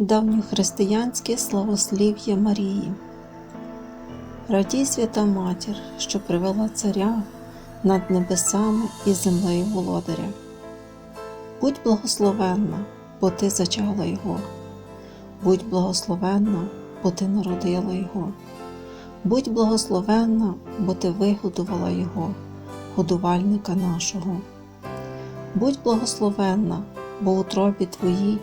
Давньохристиянське славослів'я Марії. Радій свята Матір, що привела царя над небесами і землею володаря. Будь благословенна, бо ти зачала Його. Будь благословенна, бо ти народила Його. Будь благословенна, бо ти вигодувала Його, годувальника нашого. Будь благословенна, бо у тробі твоїй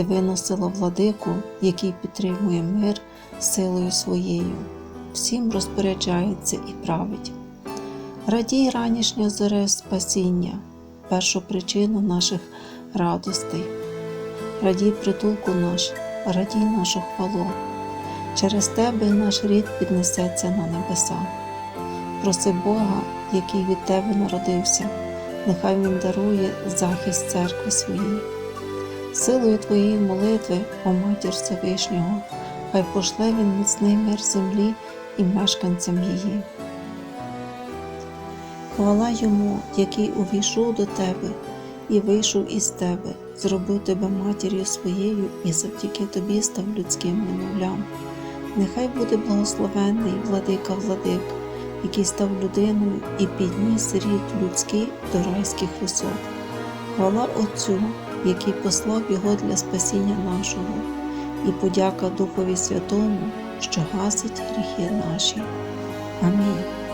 ти виносила владику, який підтримує мир силою своєю, всім розпоряджається і править. Радій ранішня зоре спасіння, першу причину наших радостей. Радій притулку наш, радій нашу хвалу. Через тебе наш рід піднесеться на небеса. Проси Бога, який від тебе народився, нехай Він дарує захист церкви своїй. Силою Твоєї молитви, о Матір Всевишнього, хай пошле Він міцний мир землі і мешканцям її. Хвала йому, який увійшов до тебе і вийшов із тебе, зробив тебе матір'ю своєю і завдяки тобі став людським немовлям. Нехай буде благословенний владика владик, який став людиною і підніс рід людський до райських висот. Хвала Отцю, який послав його для спасіння нашого, і подяка Духові Святому, що гасить гріхи наші. Амінь.